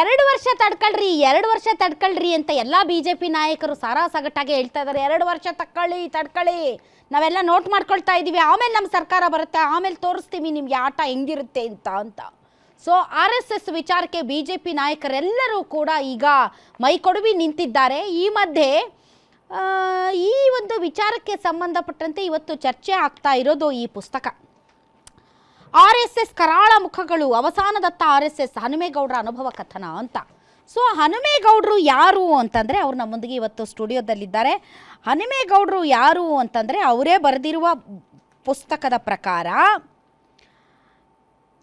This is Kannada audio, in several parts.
ಎರಡು ವರ್ಷ ತಡ್ಕೊಳ್ರಿ, ಎರಡು ವರ್ಷ ತಡ್ಕೊಳ್ರಿ ಅಂತ ಎಲ್ಲ ಬಿ ಜೆ ಪಿ ನಾಯಕರು ಸಾರಾ ಹೇಳ್ತಾ ಇದ್ದಾರೆ ಎರಡು ವರ್ಷ ತಕ್ಕೊಳ್ಳಿ ತಡ್ಕೊಳ್ಳಿ. ನಾವೆಲ್ಲ ನೋಟ್ ಮಾಡ್ಕೊಳ್ತಾ ಇದ್ದೀವಿ ಆಮೇಲೆ ನಮ್ಮ ಸರ್ಕಾರ ಬರುತ್ತೆ, ಆಮೇಲೆ ತೋರಿಸ್ತೀವಿ ನಿಮ್ಗೆ ಆಟ ಹೆಂಗಿರುತ್ತೆ ಅಂತ ಅಂತ. ಸೊ ಆರ್ ಎಸ್ ಎಸ್ ವಿಚಾರಕ್ಕೆ ಬಿ ಜೆ ಪಿ ನಾಯಕರೆಲ್ಲರೂ ಕೂಡ ಈಗ ಮೈ ಕೊಡುವಿ ನಿಂತಿದ್ದಾರೆ. ಈ ಮಧ್ಯೆ ಈ ಒಂದು ವಿಚಾರಕ್ಕೆ ಸಂಬಂಧಪಟ್ಟಂತೆ ಇವತ್ತು ಚರ್ಚೆ ಆಗ್ತಾ ಇರೋದು ಈ ಪುಸ್ತಕ. ಆರ್ ಎಸ್ ಎಸ್ ಕರಾಳ ಮುಖಗಳು, ಅವಸಾನದತ್ತ ಆರ್ ಎಸ್ ಎಸ್ ಹನುಮೇಗೌಡರ ಅನುಭವ ಕಥನ ಅಂತ. ಸೊ, ಹನುಮೇಗೌಡರು ಯಾರು ಅಂತಂದರೆ ಅವ್ರು ನಮ್ಮೊಂದಿಗೆ ಇವತ್ತು ಸ್ಟುಡಿಯೋದಲ್ಲಿದ್ದಾರೆ. ಹನುಮೇಗೌಡರು ಯಾರು ಅಂತಂದರೆ ಅವರೇ ಬರೆದಿರುವ ಪುಸ್ತಕದ ಪ್ರಕಾರ,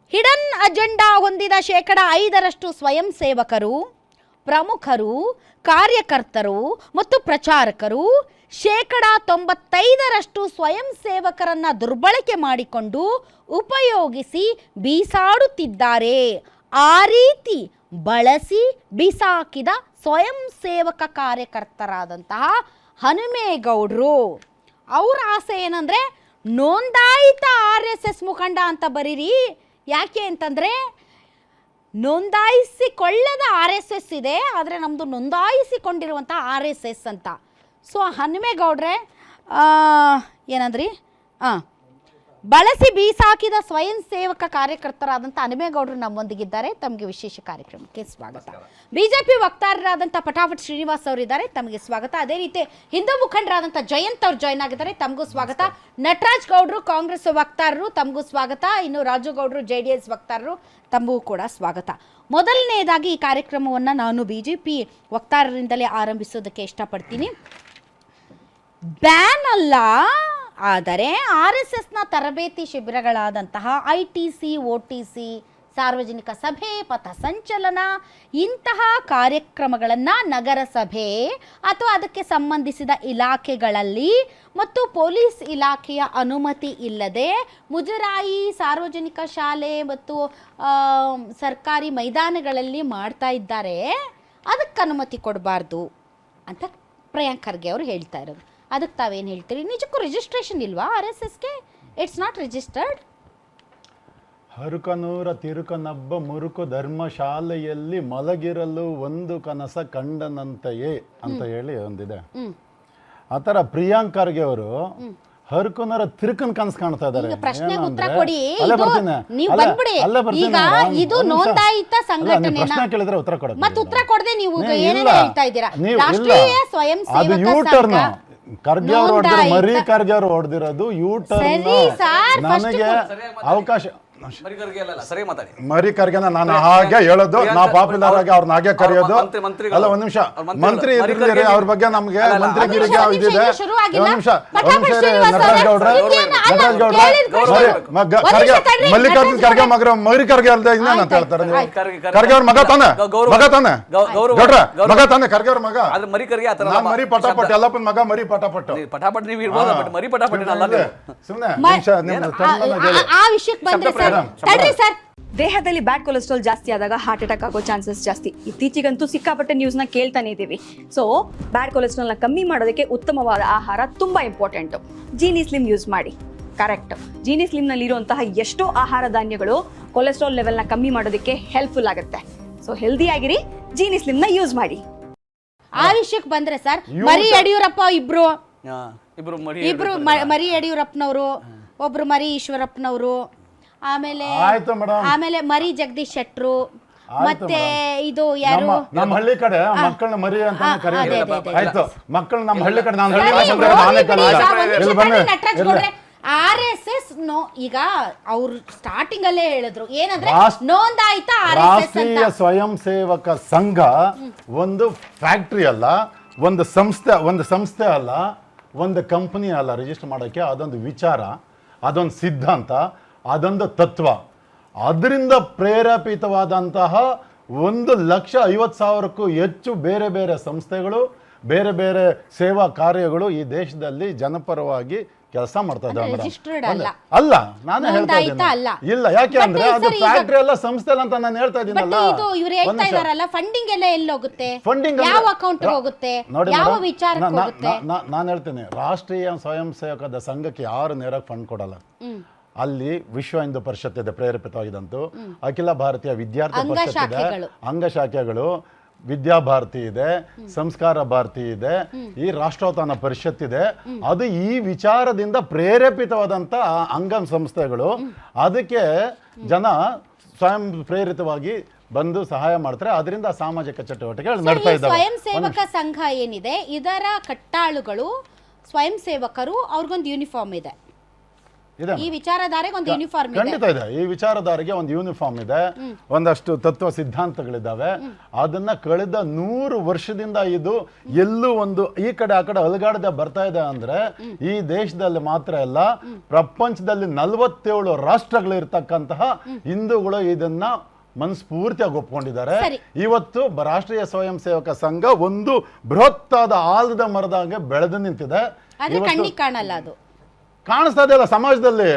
ಹಿಡನ್ ಅಜೆಂಡಾ ಹೊಂದಿದ ಶೇಕಡ ಐದರಷ್ಟು ಸ್ವಯಂ ಸೇವಕರು, ಪ್ರಮುಖರು, ಕಾರ್ಯಕರ್ತರು ಮತ್ತು ಪ್ರಚಾರಕರು ಶೇಕಡ ತೊಂಬತ್ತೈದರಷ್ಟು ಸ್ವಯಂ ಸೇವಕರನ್ನ ದುರ್ಬಳಕೆ ಮಾಡಿಕೊಂಡು ಉಪಯೋಗಿಸಿ ಬೀಸಾಡುತ್ತಿದ್ದಾರೆ. ಆ ರೀತಿ ಬಳಸಿ ಬಿಸಾಕಿದ ಸ್ವಯಂ ಸೇವಕ ಕಾರ್ಯಕರ್ತರಾದಂತಹ ಹನುಮೇಗೌಡರು. ಅವ್ರ ಆಸೆ ಏನಂದ್ರೆ, ನೋಂದಾಯಿತ ಆರ್ ಎಸ್ ಎಸ್ ಮುಖಂಡ ಅಂತ ಬರೀರಿ. ಯಾಕೆ ಅಂತಂದ್ರೆ, ನೋಂದಾಯಿಸಿಕೊಳ್ಳದ ಆರ್ ಎಸ್ ಎಸ್ ಇದೆ, ಆದರೆ ನಮ್ಮದು ನೋಂದಾಯಿಸಿಕೊಂಡಿರುವಂಥ ಆರ್ ಎಸ್ ಎಸ್ ಅಂತ. ಸೊ ಹನುಮೇಗೌಡ್ರೆ ಏನಂದ್ರಿ? ಹಾಂ ಬಳಸಿ ಬೀಸಾಕಿದ ಸ್ವಯಂ ಸೇವಕ ಕಾರ್ಯಕರ್ತರಾದಂಥ ಹನುಮೇಗೌಡರು ನಮ್ಮೊಂದಿಗಿದ್ದಾರೆ. ತಮಗೆ ವಿಶೇಷ ಕಾರ್ಯಕ್ರಮಕ್ಕೆ ಸ್ವಾಗತ. ಬಿಜೆಪಿ ವಕ್ತಾರರಾದಂಥ ಪಟಾಪಟ್ ಶ್ರೀನಿವಾಸ್ ಅವರಿದ್ದಾರೆ. ತಮಗೆ ಸ್ವಾಗತ. ಅದೇ ರೀತಿ ಹಿಂದೂ ಮುಖಂಡರಾದಂಥ ಜಯಂತ್ ಅವರು ಜಾಯ್ನ್ ಆಗಿದ್ದಾರೆ. ತಮಗೂ ಸ್ವಾಗತ. ನಟರಾಜ್ ಗೌಡ್ರು ಕಾಂಗ್ರೆಸ್ ವಕ್ತಾರರು ತಮಗೂ ಸ್ವಾಗತ. ಇನ್ನು ರಾಜು ಗೌಡ್ರು ಜೆ ಡಿ ಎಸ್ ವಕ್ತಾರರು ತಮಗೂ ಕೂಡ ಸ್ವಾಗತ. ಮೊದಲನೆಯದಾಗಿ ಈ ಕಾರ್ಯಕ್ರಮವನ್ನು ನಾನು ಬಿ ಜೆ ಪಿ ವಕ್ತಾರರಿಂದಲೇ ಆರಂಭಿಸೋದಕ್ಕೆ ಇಷ್ಟಪಡ್ತೀನಿ. ಬ್ಯಾನ್ ಅಲ್ಲ, ಆದರೆ ಆರ್ ಎಸ್ ಎಸ್ನ ತರಬೇತಿ ಶಿಬಿರಗಳಾದಂತಹ I T C, O T C, ಸಾರ್ವಜನಿಕ ಸಭೆ ಪಥಸಂಚಲನ ಇಂತಹ ಕಾರ್ಯಕ್ರಮಗಳನ್ನು ನಗರಸಭೆ ಅಥವಾ ಅದಕ್ಕೆ ಸಂಬಂಧಿಸಿದ ಇಲಾಖೆಗಳಲ್ಲಿ ಮತ್ತು ಪೊಲೀಸ್ ಇಲಾಖೆಯ ಅನುಮತಿ ಇಲ್ಲದೆ ಮುಜರಾಯಿ ಸಾರ್ವಜನಿಕ ಶಾಲೆ ಮತ್ತು ಸರ್ಕಾರಿ ಮೈದಾನಗಳಲ್ಲಿ ಮಾಡ್ತಾ ಇದ್ದಾರೆ. ಅದಕ್ಕೆ ಅನುಮತಿ ಕೊಡಬಾರ್ದು ಅಂತ ಪ್ರಿಯಾಂಕ್ ಖರ್ಗೆ ಅವರು ಹೇಳ್ತಾ ಇರೋದು. ಅದಕ್ಕೆ ತಾವೇನು ಹೇಳ್ತೀರಿ? ನಿಜಕ್ಕೂ ರಿಜಿಸ್ಟ್ರೇಷನ್ ಇಲ್ವಾ ಆರ್ ಎಸ್ ಎಸ್ಗೆ ಇಟ್ಸ್ ನಾಟ್ ರಿಜಿಸ್ಟರ್ಡ್ ಹರುಕನೂರ ತಿರುಕನಬ್ಬ ಮುರುಕು ಧರ್ಮಶಾಲೆಯಲ್ಲಿ ಮಲಗಿರಲು ಒಂದು ಕನಸ ಕಂಡನಂತೆಯೇ ಅಂತ ಹೇಳಿ ಒಂದಿದೆ. ಆ ಥರ ಪ್ರಿಯಾಂಕ್ ಖರ್ಗೆ ಅವರು ಹರ್ಕನೂರ ತಿರುಕನ್ ಕನಸು ಕಾಣ್ತಾ ಇದ್ದಾರೆ. ಪ್ರಶ್ನೆಗೆ ಉತ್ತರ ಕೊಡಿ. ನೀವು ಬಂದ್ಬಿಡಿ. ಈಗ ಇದು ನೋಂದಾಯಿತ ಸಂಘಟನೆ ಪ್ರಶ್ನೆ ಕೇಳಿದ್ರೆ ಉತ್ತರ ಕೊಡಿ ಮತ್ತೆ ಉತ್ತರ ಕೊಡದೆ ನೀವು ಏನೇನು ಹೇಳ್ತಾ ಇದ್ದೀರಾ? ರಾಷ್ಟ್ರೀಯ ಸ್ವಯಂ ಸೇವಕ ಸಂಘ ಖರ್ಗೆ ಅವ್ರು ಹೊಡೆದಿರೋ ನೋಂದಾಯಿತ- ಮರಿ ಖರ್ಗೆ ಅವ್ರು ಹೊಡೆದಿರೋದು ಯೂ ಟರ್ನ್ ನನಗೆ ಅವಕಾಶ ಸರಿ ಮಾತಾಡಿ ಮರಿ ಕರ್ಗೆನ ನಾನು ಹಾಗೆ ಹೇಳೋದು ನಾ ಪಾಪ್ಯುಲರ್ ಆಗಿ ಅವ್ರನ್ನ ಹಾಗೆ ಕರೆಯೋದು ಅಲ್ಲ ಒಂದ್ ನಿಮಿಷ. ಮಂತ್ರಿ ಇರ್ಲಿ ಅವ್ರ ಬಗ್ಗೆ ನಮ್ಗೆ ಮಂತ್ರಿಗಿರಿಗೆ ಇದಿದೆ ಆಗಿಲ್ಲ. ಒಂದ್ ನಿಮಿಷ ಒಂದ್ ನಿಮಿಷ ನಟರಾಜ್ ಗೌಡ್ರೆ ನಟರಾಜ್ ಗೌಡ್ರೆ ಖರ್ಗೆ ಮಲ್ಲಿಕಾರ್ಜುನ್ ಖರ್ಗೆ ಮಗ ಮರಿ ಖರ್ಗೆ ಅಲ್ದೆ ಇನ್ನೇನು ಅಂತ ಹೇಳ್ತಾರೆ ನೀವು ಕರ್ಗೆ ಖರ್ಗೆ- ಅವ್ರ ಮಗ ತಾನೆ ಮಗ ತಾನೆ ಗೌಡ್ರ ಮಗ ತಾನೆ ಖರ್ಗೆ ಅವ್ರ ಮಗ ಮರಿ ಕರ್ಗೆ ಆ ಥರ ನಾನ್ ಮರಿ ಪಟಾಪಟ್ ಎಲ್ಲಪ್ಪನ ಮಗ ಮರಿ ಪಟಾಪಟ್ ಪಟಾಪಟ್ ನೀವು ಇರ್ಬೋದು ಮರಿ ಪಟಾಪಟ್ ಅಲ್ಲ ಸುಮ್ನೆ ಸುಮ್ಮನೆ ನಿಮಿಷ ನಿಮ್ಮ ಆ- ವಿಷಯಕ್ಕೆ ಬಂದ್ರೆ ತಡ್ರಿ ಸರ್. ದೇಹದಲ್ಲಿ ಬ್ಯಾಡ್ ಕೊಲೆಸ್ಟ್ರಾಲ್ ಜಾಸ್ತಿ ಆದಾಗ ಹಾರ್ಟ್ ಅಟ್ಯಾಕ್ ಆಗೋ ಚಾನ್ಸಸ್ ಜಾಸ್ತಿ. ಇತ್ತೀಚೆಗಂತೂ ಸಿಕ್ಕಾಪಟ್ಟೆ ನ್ಯೂಸ್ನ ಕೇಳ್ತಾನೆ ಇದ್ದೀವಿ. ಸೊ ಬ್ಯಾಡ್ ಕೊಲೆಸ್ಟ್ರಾಲ್ನ ಕಮ್ಮಿ ಮಾಡೋದಕ್ಕೆ ಉತ್ತಮವಾದ ಆಹಾರ ತುಂಬ ಇಂಪಾರ್ಟೆಂಟು ಜೀನಿ ಸ್ಲಿಮ್ ಯೂಸ್ ಮಾಡಿ. ಕರೆಕ್ಟ್ ಜೀನಿ ಸ್ಲಿಮ್ನಲ್ಲಿರುವಂತಹ ಎಷ್ಟೋ ಆಹಾರ ಧಾನ್ಯಗಳು ಕೊಲೆಸ್ಟ್ರಾಲ್ ಲೆವೆಲ್ನ ಕಮ್ಮಿ ಮಾಡೋದಕ್ಕೆ ಹೆಲ್ಪ್ಫುಲ್ ಆಗುತ್ತೆ. ಸೊ ಹೆಲ್ದಿ ಆಗಿರಿ ಜೀನಿ ಸ್ಲಿಮ್ನ ಯೂಸ್ ಮಾಡಿ. ಆ ವಿಷಯಕ್ಕೆ ಬಂದ್ರೆ ಸರ್ ಮರಿ ಯಡಿಯೂರಪ್ಪ ಇಬ್ರು. ಹಾ, ಇಬ್ರು ಮರಿ ಇಬ್ರು ಮರಿ ಯಡಿಯೂರಪ್ಪನವರು ಒಬ್ರು ಮರಿ ಈಶ್ವರಪ್ಪನವರು. ಆಮೇಲೆ ಆಯ್ತು ಮೇಡಮ್. ಆಮೇಲೆ ಮರಿ ಜಗದೀಶ್ ಶೆಟ್ರು ಮತ್ತೆ ಇದು ಯಾರು? ನಮ್ಮ ಹಳ್ಳಿ ಕಡೆ ಮಕ್ಕಳನ್ನ ಮರಿ ಅಂತ. ಆಯ್ತು. ಮಕ್ಕಳು ನಮ್ಮ ಹಳ್ಳಿ ಕಡೆ ನಾನು ಹಳ್ಳಿ ನಾನೇ ಕಲಿಯಲ್ಲ. ಆರ್ ಎಸ್ ಎಸ್ ನೋ ಈಗ ಅವ್ರು ಸ್ಟಾರ್ಟಿಂಗ್ ಅಲ್ಲೇ ಹೇಳಿದ್ರು. ಏನಂದ್ರೆ ನೋಂದಾಯಿತ ರಾಷ್ಟ್ರೀಯ ಸ್ವಯಂ ಸೇವಕ ಸಂಘ ಒಂದು ಫ್ಯಾಕ್ಟ್ರಿ ಅಲ್ಲ ಒಂದು ಸಂಸ್ಥೆ ಒಂದು ಸಂಸ್ಥೆ ಅಲ್ಲ ಒಂದು ಕಂಪನಿ ಅಲ್ಲ ರಿಜಿಸ್ಟರ್ ಮಾಡೋಕ್ಕೆ ಅದೊಂದು ವಿಚಾರ ಅದೊಂದು ಸಿದ್ಧಾಂತ. ಅದೊಂದು ತತ್ವ. ಅದರಿಂದ ಪ್ರೇರೇಪಿತವಾದಂತಹ ಒಂದು ಲಕ್ಷ ಐವತ್ತು ಸಾವಿರಕ್ಕೂ ಹೆಚ್ಚು ಬೇರೆ ಬೇರೆ ಸಂಸ್ಥೆಗಳು ಬೇರೆ ಬೇರೆ ಸೇವಾ ಕಾರ್ಯಗಳು ಈ ದೇಶದಲ್ಲಿ ಜನಪರವಾಗಿ ಕೆಲಸ ಮಾಡ್ತಾ ಇದ್ದಾವೆ ಅಲ್ಲ. ನಾನು ಹೇಳ್ತಾ ಇದ್ದೀನಿ. ಇಲ್ಲ ಯಾಕೆ ಅಂದ್ರೆ ಅದು ಫ್ಯಾಕ್ಟ್ರಿ ಎಲ್ಲ ಸಂಸ್ಥೆ ಅಂತ ನಾನು ಹೇಳ್ತಾ ಇದ್ದೀನಿ ಇದ್ದೀನಲ್ಲ ಇದು ಇವರು ಹೇಳ್ತಾ. ಇದಾರಲ್ಲ ಫಂಡಿಂಗ್ ಎಲ್ಲ ಎಲ್ಲಿ ಹೋಗುತ್ತೆ? ಫಂಡಿಂಗ್ ಯಾವ ಅಕೌಂಟ್ ಹೋಗುತ್ತೆ? ಯಾವ ಹೋಗುತ್ತೆ? ನಾನು ಹೇಳ್ತೀನಿ ರಾಷ್ಟ್ರೀಯ ಸ್ವಯಂ ಸೇವಕದ ಸಂಘಕ್ಕೆ ಯಾರು ನೇರಕ್ಕೆ ಫಂಡ್ ಕೊಡಲ್ಲ. ಅಲ್ಲಿ ವಿಶ್ವ ಹಿಂದೂ ಪರಿಷತ್ ಇದೆ ಪ್ರೇರೇಪಿತವಾಗಿದಂತೂ ಅಖಿಲ ಭಾರತೀಯ ವಿದ್ಯಾರ್ಥಿ ಪರಿಷತ್ ಇದೆ ಅಂಗಶಾಖೆಗಳು. ಅಂಗಶಾಖೆಗಳು ವಿದ್ಯಾಭಾರತಿ ಇದೆ ಸಂಸ್ಕಾರ ಭಾರತಿ ಇದೆ ಈ ರಾಷ್ಟ್ರೋತ್ಥಾನ ಪರಿಷತ್ ಇದೆ. ಅದು ಈ ವಿಚಾರದಿಂದ ಪ್ರೇರೇಪಿತವಾದಂಥ ಅಂಗ ಸಂಸ್ಥೆಗಳು. ಅದಕ್ಕೆ ಜನ ಸ್ವಯಂ ಪ್ರೇರಿತವಾಗಿ ಬಂದು ಸಹಾಯ ಮಾಡ್ತಾರೆ. ಅದರಿಂದ ಸಾಮಾಜಿಕ ಚಟುವಟಿಕೆಗಳು ನಡ್ತಾ ಇದ್ದಾವೆ. ಸ್ವಯಂ ಸೇವಕ ಸಂಘ ಏನಿದೆ? ಇದರ ಕಟ್ಟಾಳುಗಳು ಸ್ವಯಂ ಸೇವಕರು ಅವ್ರಿಗೊಂದು ಯೂನಿಫಾರ್ಮ್ ಇದೆ. ಇದೆ ಈ ವಿಚಾರಧಾರೆಗೆ ಒಂದು ಯೂನಿಫಾರ್ಮ್ ಇದೆ. ಖಂಡಿತ ಇದೆ. ಈ ವಿಚಾರಧಾರೆಗೆ ಒಂದು ಯೂನಿಫಾರ್ಮ್ ಇದೆ. ಒಂದಷ್ಟು ತತ್ವ ಸಿದ್ಧಾಂತಗಳಿದ್ದಾವೆ ಅದನ್ನ ಕಳೆದ ನೂರು ವರ್ಷದಿಂದ ಇದು ಎಲ್ಲೂ ಒಂದು ಈ ಕಡೆ ಆ ಕಡೆ ಅಲುಗಾಡದೆ ಬರ್ತಾ ಇದೆ ಅಂದ್ರೆ ಈ ದೇಶದಲ್ಲಿ ಮಾತ್ರ ಅಲ್ಲ ಪ್ರಪಂಚದಲ್ಲಿ ನಲವತ್ತೇಳು ರಾಷ್ಟ್ರಗಳು ಇರ್ತಕ್ಕಂತಹ ಹಿಂದೂಗಳು ಇದನ್ನ ಮನಸ್ಫೂರ್ತಿಯಾಗಿ ಒಪ್ಕೊಂಡಿದ್ದಾರೆ. ಇವತ್ತು ರಾಷ್ಟ್ರೀಯ ಸ್ವಯಂ ಸೇವಕ ಸಂಘ ಒಂದು ಬೃಹತ್ತಾದ ಆಲದ ಮರದಾಗೆ ಬೆಳೆದು ನಿಂತಿದೆ. ಕಾಣಲ್ಲ ಅದು. ಕಾಣಿಸ್ತಾ ಇದೆಯಲ್ಲ ಸಮಾಜದಲ್ಲಿ.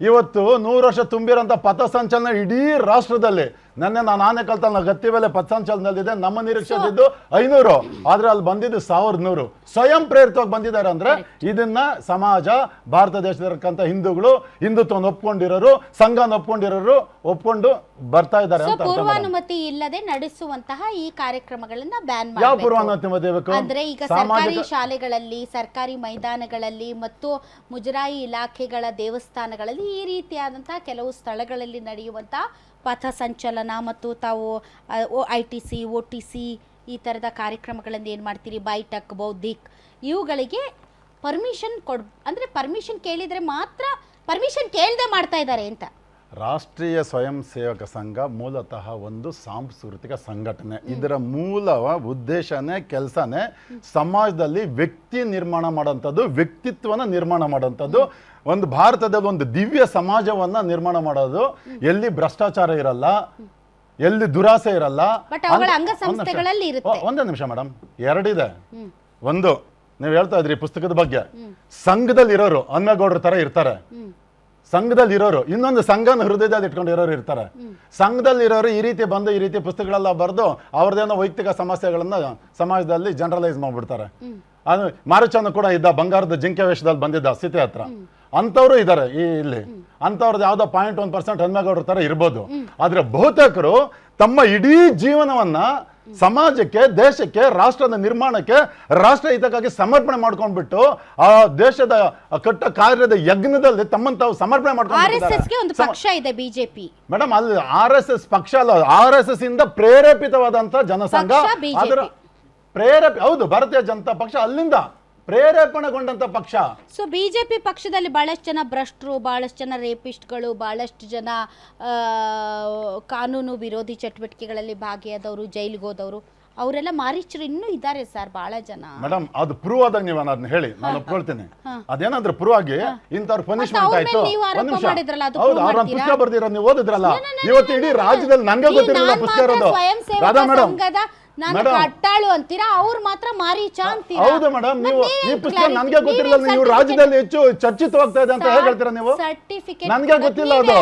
ಇವತ್ತು ನೂರು ವರ್ಷ ತುಂಬಿರೋಂಥ ಪಥಸಂಚಲನ ಇಡೀ ರಾಷ್ಟ್ರದಲ್ಲಿ. ನೆನ್ನೆ ನಾನು ಆನೆ ಕಲ್ತಲ್ಲ ಗತ್ತಿ ಮೇಲೆ ಪತ್ಸಾಂಚಲ್ನಲ್ಲಿದೆ ನಮ್ಮ ನಿರೀಕ್ಷೆ ಇದ್ದು ಐನೂರು. ಆದ್ರೆ ಅಲ್ಲಿ ಬಂದಿದ್ದು ಸಾವಿರದ ನೂರು ಸ್ವಯಂ ಪ್ರೇರಿತವಾಗಿ ಬಂದಿದ್ದಾರೆ ಅಂದ್ರೆ ಇದನ್ನ ಸಮಾಜ ಭಾರತ ದೇಶದಲ್ಲಿರ್ತಕ್ಕಂಥ ಹಿಂದೂಗಳು ಹಿಂದುತ್ವವನ್ನು ಒಪ್ಕೊಂಡಿರೋರು ಸಂಘನ ಒಪ್ಕೊಂಡಿರೋರು ಒಪ್ಕೊಂಡು ಬರ್ತಾ ಇದ್ದಾರೆ ಅಂತ ಪೂರ್ವಾನುಮತಿ ಇಲ್ಲದೆ ನಡೆಸುವಂತಹ ಈ ಕಾರ್ಯಕ್ರಮಗಳನ್ನ ಬ್ಯಾನ್ ಯಾವ ಪೂರ್ವಾನುಮತಿ ಬೇಕು? ಅಂದ್ರೆ ಈಗ ಸರ್ಕಾರಿ ಶಾಲೆಗಳಲ್ಲಿ ಸರ್ಕಾರಿ ಮೈದಾನಗಳಲ್ಲಿ ಮತ್ತು ಮುಜರಾಯಿ ಇಲಾಖೆಗಳ ದೇವಸ್ಥಾನಗಳಲ್ಲಿ ಈ ರೀತಿಯಾದಂತಹ ಕೆಲವು ಸ್ಥಳಗಳಲ್ಲಿ ನಡೆಯುವಂತಹ ಪಥ ಸಂಚಲನ ಮತ್ತು ತಾವು I T C O T C ಈ ಥರದ ಕಾರ್ಯಕ್ರಮಗಳನ್ನು ಏನು ಮಾಡ್ತೀರಿ? ಬೈಟಕ್, ಬೌದ್ಧಿಕ್ ಇವುಗಳಿಗೆ ಪರ್ಮಿಷನ್ ಕೊಡ್, ಅಂದರೆ ಪರ್ಮಿಷನ್ ಕೇಳಿದರೆ ಮಾತ್ರ ಪರ್ಮಿಷನ್ ಕೇಳದೆ ಮಾಡ್ತಾ ಇದ್ದಾರೆ ಅಂತ. ರಾಷ್ಟ್ರೀಯ ಸ್ವಯಂ ಸೇವಕ ಸಂಘ ಮೂಲತಃ ಒಂದು ಸಾಂಸ್ಕೃತಿಕ ಸಂಘಟನೆ. ಇದರ ಮೂಲ ಉದ್ದೇಶನೇ ಕೆಲಸನೇ ಸಮಾಜದಲ್ಲಿ ವ್ಯಕ್ತಿ ನಿರ್ಮಾಣ ಮಾಡೋಂಥದ್ದು ವ್ಯಕ್ತಿತ್ವನ ನಿರ್ಮಾಣ ಮಾಡೋಂಥದ್ದು ಒಂದು ಭಾರತದಲ್ಲಿ ಒಂದು ದಿವ್ಯ ಸಮಾಜವನ್ನ ನಿರ್ಮಾಣ ಮಾಡೋದು. ಎಲ್ಲಿ ಭ್ರಷ್ಟಾಚಾರ ಇರಲ್ಲ ಎಲ್ಲಿ ದುರಾಸೆ ಇರಲ್ಲ. ಒಂದೇ ನಿಮಿಷ ಮೇಡಮ್ ಎರಡಿದೆ. ಒಂದು ನೀವು ಹೇಳ್ತಾ ಇದ್ರಿ ಪುಸ್ತಕದ ಬಗ್ಗೆ. ಸಂಘದಲ್ಲಿ ಇರೋರು ಅನ್ನಗೌಡ್ರ ತರ ಇರ್ತಾರೆ. ಸಂಘದಲ್ಲಿ ಇರೋರು ಇನ್ನೊಂದು ಸಂಘನ ಹೃದಯದಲ್ಲಿ ಇಟ್ಕೊಂಡು ಇರೋರು ಇರ್ತಾರೆ. ಸಂಘದಲ್ಲಿ ಇರೋರು ಈ ರೀತಿ ಬಂದು ಈ ರೀತಿ ಪುಸ್ತಕಗಳೆಲ್ಲ ಬರೆದು ಅವ್ರದ್ದೇನೋ ವೈಯಕ್ತಿಕ ಸಮಸ್ಯೆಗಳನ್ನ ಸಮಾಜದಲ್ಲಿ ಜನರಲೈಸ್ ಮಾಡ್ಬಿಡ್ತಾರೆ. ಅದು ಮಾರುಚನ ಕೂಡ ಇದ್ದ ಬಂಗಾರದ ಜಿಂಕೆ ವೇಷದಲ್ಲಿ ಬಂದಿದ್ದ ಸ್ಥಿತಿ ಹತ್ರ. ಅಂಥವ್ರು ಇದ್ದಾರೆ ಈ ಇಲ್ಲಿ. ಅಂಥವ್ರದ್ದು ಯಾವುದೋ ಪಾಯಿಂಟ್ ಒನ್ ಪರ್ಸೆಂಟ್ ಹನ್ಮೇಗೌಡ್ರ ತರ ಇರ್ಬೋದು. ಆದ್ರೆ ಬಹುತೇಕರು ತಮ್ಮ ಇಡೀ ಜೀವನವನ್ನ ಸಮಾಜಕ್ಕೆ ದೇಶಕ್ಕೆ ರಾಷ್ಟ್ರದ ನಿರ್ಮಾಣಕ್ಕೆ ರಾಷ್ಟ್ರ ಹಿತಕ್ಕಾಗಿ ಸಮರ್ಪಣೆ ಮಾಡ್ಕೊಂಡ್ಬಿಟ್ಟು ಆ ದೇಶದ ಕಟ್ಟ ಕಾರ್ಯದ ಯಜ್ಞದಲ್ಲಿ ತಮ್ಮನ್ನು ತಾವು ಸಮರ್ಪಣೆ ಮಾಡ್ಕೊಂಡು ಮೇಡಮ್ ಅಲ್ಲಿ ಆರ್ ಎಸ್ ಎಸ್ ಪಕ್ಷ ಅಲ್ಲ ಆರ್ ಎಸ್ ಎಸ್ ಇಂದ ಪ್ರೇರೇಪಿತವಾದಂತ ಜನಸಂಘ. ಅದರ ಪ್ರೇರೇಪ ಹೌದು ಭಾರತೀಯ ಜನತಾ ಪಕ್ಷ ಅಲ್ಲಿಂದ ಪ್ರೇರೇಪಣೆಗೊಂಡಂತ ಪಕ್ಷ. ಸೊ ಬಿಜೆಪಿ ಪಕ್ಷದಲ್ಲಿ ಬಹಳಷ್ಟು ಜನ ಭ್ರಷ್ಟರು ಬಹಳಷ್ಟು ಜನ ರೇಪಿಸ್ಟ್ಗಳು ಬಹಳಷ್ಟು ಜನ ಕಾನೂನು ವಿರೋಧಿ ಚಟುವಟಿಕೆಗಳಲ್ಲಿ ಭಾಗಿಯಾದವರು ಜೈಲಿಗೆ ಹೋದವರು ಅವರೆಲ್ಲ ಮಾರೀಚರು ಇನ್ನೂ ಇದ್ದಾರೆ ಸರ್ ಬಹಳ ಜನ. ಮೇಡಮ್ ಅದು ಪ್ರೂವ್ ಆದಾಗ ನೀವು ಅದನ್ನ ಹೇಳಿ ನಾನು ಒಪ್ಕೊಳ್ತೇನೆ. ಅದೇನಾದ್ರೆ ಪ್ರೂವ್ ಆಗಿ ಇಂಥವ್ರ ಪನಿಷ್ಮೆಂಟ್ ಆಯ್ತು. ಒಂದ್ ನಿಮಿಷ. ಹೌದು ಅವ್ರ ಪುಸ್ತಕ ಬರ್ದಿರೋದು ನೀವು ಓದಿದ್ರಲ್ಲ. ಇವತ್ತು ಇಡೀ ರಾಜ್ಯದಲ್ಲಿ ನಂಗೆ ಗೊತ್ತಿರಲಿಲ್ಲ ಪುಸ್ತಕ ಇರೋದು. ರಾಧಾ ಮೇಡಮ್ ನಾನು ಕಟ್ಟಾಳು ಅಂತೀರಾ? ಅವ್ರು ಮಾತ್ರ ಮಾರಿ ಅಂತೀರಾ? ಹೌದು ಮೇಡಮ್ ನೀವು ಮತ್ತೆ ಈ ನೀವೇನ್ ಪುಸ್ತಕ clarity- ನನ್ಗೆ ಗೊತ್ತಿರಲಿಲ್ಲ ನೀವು ರಾಜ್ಯದಲ್ಲಿ ಹೆಚ್ಚು ಚರ್ಚಿತವಾಗ್ತಾ ಇದೆ ಅಂತ ಹೇಗೆ ಹೇಳ್ತೀರಾ ನೀವು? ಸರ್ಟಿಫಿಕೇಟ್ ನನಗೆ ಗೊತ್ತಿಲ್ಲ ಅದು?